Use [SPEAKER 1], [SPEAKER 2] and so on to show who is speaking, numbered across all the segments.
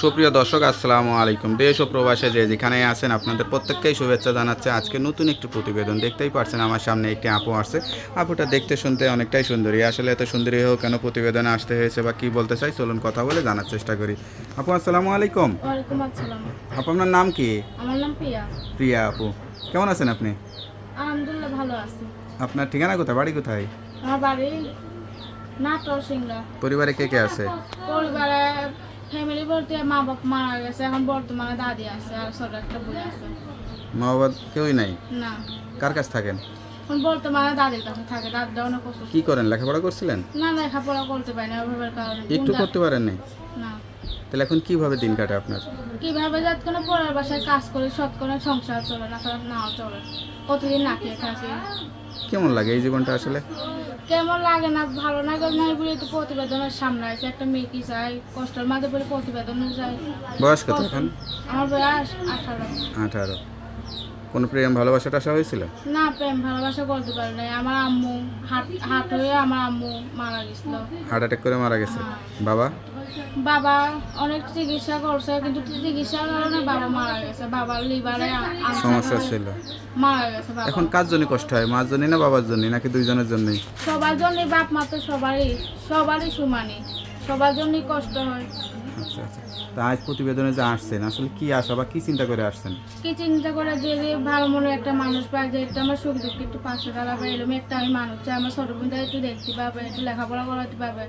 [SPEAKER 1] সুপ্রিয় দর্শক আসসালামু আলাইকুম। দেশ ও প্রবাসে যে যেখানে আছেন আপনাদের প্রত্যেককেই শুভেচ্ছা জানাচ্ছে। আজকে নতুন একটি প্রতিবেদন। দেখতেই পারছেন আমার সামনে একটি আপু আসছে। আপুটা দেখতে শুনতে অনেকটাই সুন্দরী। আসলে এত সুন্দরী হোক কেন প্রতিবেদনে আসতে হয়েছে বা কি বলতে চাই চলুন কথা বলে জানার চেষ্টা করি। আপু আসসালামু আলাইকুম। আপু আপনার নাম কি?
[SPEAKER 2] আমার নাম প্রিয়া।
[SPEAKER 1] প্রিয়া আপু। কেমন আছেন আপনি?
[SPEAKER 2] আলহামদুলিল্লাহ ভালো আছি।
[SPEAKER 1] আপনার ঠিকানা কোথায়? বাড়ি কোথায়?
[SPEAKER 2] আমার বাড়ি
[SPEAKER 1] পরিবারে কে কে আছে?
[SPEAKER 2] পরিবারে ফ্যামিলি বলতে মা বাপ মারা গেছে এখন বর্তমানে দাদি আছে আর ছোট একটা বোন আছে।
[SPEAKER 1] মা বাবা কেউই নাই?
[SPEAKER 2] না।
[SPEAKER 1] কার কাছ থাকেন?
[SPEAKER 2] বর্তমানে দাদির কাছে থাকে দাদিটা অনেক অসুস্থ
[SPEAKER 1] কি করেন লেখাপড়া করছিলেন?
[SPEAKER 2] না লেখাপড়া করতে পারি না ওইভাবে কারণে
[SPEAKER 1] একটু করতে পারেন নাই?
[SPEAKER 2] না।
[SPEAKER 1] তাহলে এখন কীভাবে দিন কাটে আপনার?
[SPEAKER 2] কীভাবে যাত কোনো পরের বাসায় কাজ করে সৎ করে সংসার চলে না কারণ নাও চলে। প্রতিদিন না খেয়ে থাকি।
[SPEAKER 1] কেমন লাগে এই জীবনটা আসলে?
[SPEAKER 2] কেমন লাগে না ভালো না লাগে না বলে তো প্রতিবেদনের সামনে আছে। একটা মেয়ে কি চাই কষ্টের মাঝে বলে প্রতিবেদনে যাই
[SPEAKER 1] বয়স কত এখন?
[SPEAKER 2] আমার বয়স আঠারো।
[SPEAKER 1] আঠারো। কোনো প্রেম ভালোবাসাটা আসা হয়েছিল?
[SPEAKER 2] না প্রেম ভালোবাসা করতে পারি নাই। আমার আম্মু হাট হাট হয়ে আমার আম্মু মারা গেছিল।
[SPEAKER 1] হার্ট অ্যাটাক করে মারা গেছে। বাবা?
[SPEAKER 2] বাবা অনেক চিকিৎসা করছে কিন্তু চিকিৎসার কারণে বাবা মারা গেছে। বাবার লিভারে
[SPEAKER 1] সমস্যা ছিল।
[SPEAKER 2] মারা গেছে বাবা।
[SPEAKER 1] এখন কার জন্য কষ্ট হয় মার জন্য না বাবার জন্য নাকি দুইজনের জন্যই?
[SPEAKER 2] সবার জন্য বাপ মা তো সবারই সবারই সমানই। সবার জন্যই কষ্ট হয়।
[SPEAKER 1] আচ্ছা আচ্ছা। তা আজ প্রতিবেদনে যে আসছেন আসলে কি আশা বা কি চিন্তা করে আসছেন?
[SPEAKER 2] কি চিন্তা করে যে যে ভালো মনে একটা মানুষ পায় যে একটু আমার সুখ দুঃখ একটু পাঁচশো টাকা দাঁড়াবে এরকম একটা আমি মানুষ চাই আমার ছোট বোনটা একটু দেখতে পাবে একটু লেখাপড়া করাতে পারবে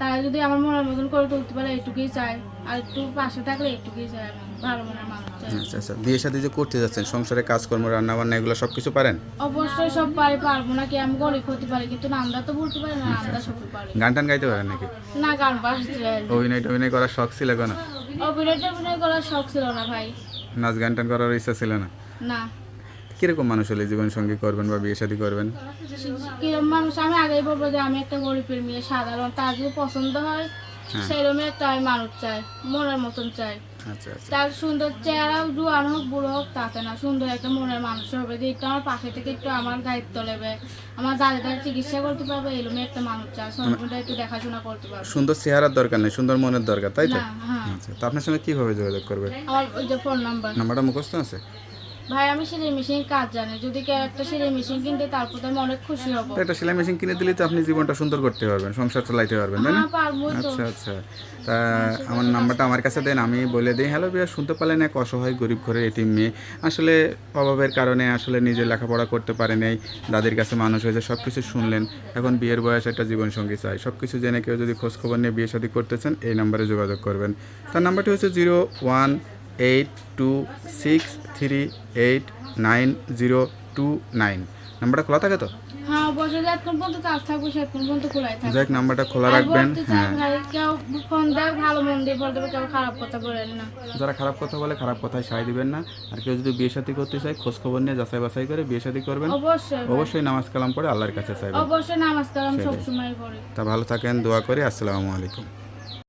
[SPEAKER 2] তারা যদি আমার মনের মতন করে তুলতে পারে এটুকুই চাই। আর একটু পাশে থাকলে এইটুকুই চাই আমি ভালো মনের মানুষ
[SPEAKER 1] আচ্ছা আচ্ছা। সাথে যে করতে যাচ্ছেন সংসারে কাজকর্ম রান্না বান্না এগুলো সব কিছু পারেন?
[SPEAKER 2] অবশ্যই সব পারি পারব না কি আমি গরিব হতে পারি কিন্তু নামটা তো বলতে পারি না নামটা সব পারি।
[SPEAKER 1] গান টান গাইতে পারেন নাকি?
[SPEAKER 2] না গান
[SPEAKER 1] অভিনয় টভিনয় করার শখ ছিল কোনো?
[SPEAKER 2] অভিনয় টভিনয় করার শখ ছিল না ভাই।
[SPEAKER 1] নাচ গান টান করার ইচ্ছা ছিল না?
[SPEAKER 2] না।
[SPEAKER 1] কীরকম মানুষ হলে জীবন সঙ্গী করবেন বা বিয়ে শাদী করবেন?
[SPEAKER 2] কীরকম মানুষ আমি আগেই বলব যে আমি একটা গরিবের মেয়ে সাধারণ তার যদি পছন্দ হয় সেরকম একটা আমি মানুষ চাই মনের মতন চাই। তার সুন্দর চেহারা জোয়ান হোক বুড়ো হোক তাতে না সুন্দর একটা মনের মানুষ হবে। যে একটু আমার পাশে থেকে একটু আমার দায়িত্ব নেবে আমার দাদিদার চিকিৎসা করতে পারবে এরকম একটা মানুষ চায়। সুন্দর একটু দেখাশোনা করতে পারবে।
[SPEAKER 1] সুন্দর চেহারার দরকার নেই সুন্দর মনের দরকার তাই তো?
[SPEAKER 2] হ্যাঁ।
[SPEAKER 1] আচ্ছা তো আপনার সঙ্গে কীভাবে যোগাযোগ করবে?
[SPEAKER 2] আমার ওই যে ফোন নাম্বার
[SPEAKER 1] নাম্বারটা মুখস্থ আছে?
[SPEAKER 2] ভাই আমি সেলাই মেশিন কাজ জানি। যদি কেউ একটা সেলাই মেশিন কিনতে তারপর তো আমি অনেক খুশি হব।
[SPEAKER 1] একটা সেলাই মেশিন কিনে দিলে তো আপনি জীবনটা সুন্দর করতে পারবেন সংসার চালাইতে পারবেন তাই না?
[SPEAKER 2] হ্যাঁ
[SPEAKER 1] আচ্ছা আচ্ছা। তা আমার নাম্বারটা আমার কাছে দেন আমি বলে দিই হ্যালো বিয়া শুনতে পারলেন এক অসহায় গরিব ঘরের এটিম মেয়ে। আসলে অভাবের কারণে আসলে নিজে লেখাপড়া করতে পারে নাই দাদির কাছে মানুষ হয়েছে সব কিছু শুনলেন। এখন বিয়ের বয়স একটা জীবনসঙ্গী চাই। সব কিছু জেনে কেউ যদি খোঁজখবর নিয়ে বিয়ে শাদী করতে চান এই নাম্বারে যোগাযোগ করবেন। তার নাম্বারটি হচ্ছে zero one eight two six three eight nine zero two nine নাম্বারটা খোলা থাকে তো?
[SPEAKER 2] হ্যাঁ
[SPEAKER 1] যাক নাম্বারটা খোলা রাখবেন হ্যাঁ। যারা খারাপ কথা বলে খারাপ কথায় সায় দিবেন না। আর কেউ যদি বিয়ে শাদী করতে চায় খোঁজ খবর নিয়ে যাচাই বাছাই করে বিয়ে শাদী করবেন। অবশ্যই নামাজ কালাম পড়ে আল্লাহর কাছে চাইবেন
[SPEAKER 2] অবশ্যই নামাজ কালাম সবসময় পড়ি।
[SPEAKER 1] তা ভালো থাকেন দোয়া করি আসসালামু আলাইকুম।